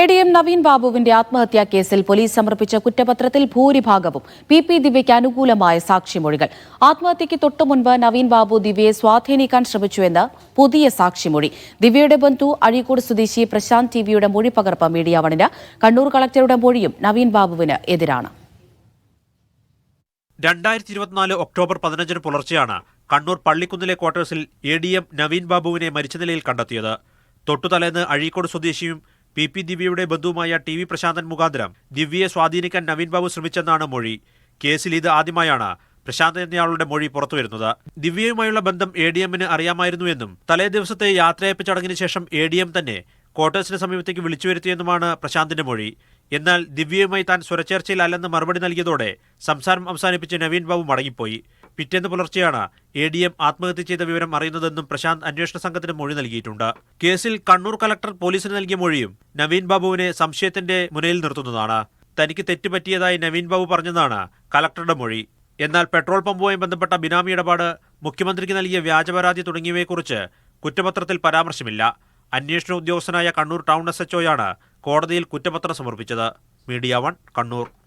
A D M Naveen ബാബുവിന്റെ ആത്മഹത്യാ കേസിൽ പോലീസ് സമർപ്പിച്ച കുറ്റപത്രത്തിൽ ഭൂരിഭാഗവും പി പി ദിവ്യയ്ക്ക് അനുകൂലമായ സാക്ഷിമൊഴികൾ. ആത്മഹത്യയ്ക്ക് തൊട്ടു മുൻപ് നവീൻ ബാബു ദിവ്യയെ സ്വാധീനിക്കാൻ ശ്രമിച്ചുവെന്ന് പുതിയ സാക്ഷിമൊഴി. ദിവ്യയുടെ ബന്ധു അഴീക്കോട് സ്വദേശി പ്രശാന്ത് ടിവിയുടെ മൊഴി പകർപ്പ് മീഡിയ വണിന് കണ്ണൂർ കളക്ടറുടെ മൊഴിയും നവീൻ ബാബുവിന് എതിരാണ്. രണ്ടായിരത്തി ഇരുപത്തിനാല് ഒക്ടോബർ പതിനഞ്ചിന് പുലർച്ചെയാണ് കണ്ണൂർ പള്ളിക്കുന്നിലെ ക്വാർട്ടേഴ്സിൽ എ ഡി എം നവീൻ ബാബുവിനെ മരിച്ച നിലയിൽ കണ്ടെത്തിയത്. തൊട്ടുതലേന്ന് അഴീക്കോട് സ്വദേശിയും പി പി ദിവ്യയുടെ ബന്ധുവുമായ ടി വി പ്രശാന്തൻ മുഖാന്തരം ദിവ്യയെ സ്വാധീനിക്കാൻ നവീൻ ബാബു ശ്രമിച്ചെന്നാണ് മൊഴി. കേസിൽ ഇത് ആദ്യമായാണ് പ്രശാന്ത് എന്നയാളുടെ മൊഴി പുറത്തുവരുന്നത്. ദിവ്യയുമായുള്ള ബന്ധം എ ഡി എമ്മിന് അറിയാമായിരുന്നുവെന്നും തലേ ദിവസത്തെ യാത്രയപ്പ് ചടങ്ങിന് ശേഷം എ ഡി എം തന്നെ ക്വാർട്ടേഴ്സിന് സമീപത്തേക്ക് വിളിച്ചു വരുത്തിയെന്നുമാണ് പ്രശാന്തിന്റെ മൊഴി. എന്നാൽ ദിവ്യയുമായി താൻ സ്വരച്ചേർച്ചയിലല്ലെന്ന് മറുപടി നൽകിയതോടെ സംസാരം അവസാനിപ്പിച്ച് നവീൻ ബാബു മടങ്ങിപ്പോയി. പിറ്റേന്ന് പുലർച്ചെയാണ് എ ഡി എം ആത്മഹത്യ ചെയ്ത വിവരം അറിയുന്നതെന്നും പ്രശാന്ത് അന്വേഷണ സംഘത്തിന് മൊഴി നൽകിയിട്ടുണ്ട്. കേസിൽ കണ്ണൂർ കളക്ടർ പോലീസിന് നൽകിയ മൊഴിയും നവീൻ ബാബുവിനെ സംശയത്തിന്റെ മുനയിൽ നിർത്തുന്നതാണ്. തനിക്ക് തെറ്റുപറ്റിയതായി നവീൻ ബാബു പറഞ്ഞതാണ് കളക്ടറുടെ മൊഴി. എന്നാൽ പെട്രോൾ പമ്പുമായി ബന്ധപ്പെട്ട ബിനാമി ഇടപാട് മുഖ്യമന്ത്രിക്ക് നൽകിയ വ്യാജപരാതി തുടങ്ങിയവയെക്കുറിച്ച് കുറ്റപത്രത്തിൽ പരാമർശമില്ല. അന്വേഷണ ഉദ്യോഗസ്ഥനായ കണ്ണൂർ ടൗൺ എസ് എച്ച്ഒയാണ് കോടതിയിൽ കുറ്റപത്രം സമർപ്പിച്ചത്. Media One Kannur.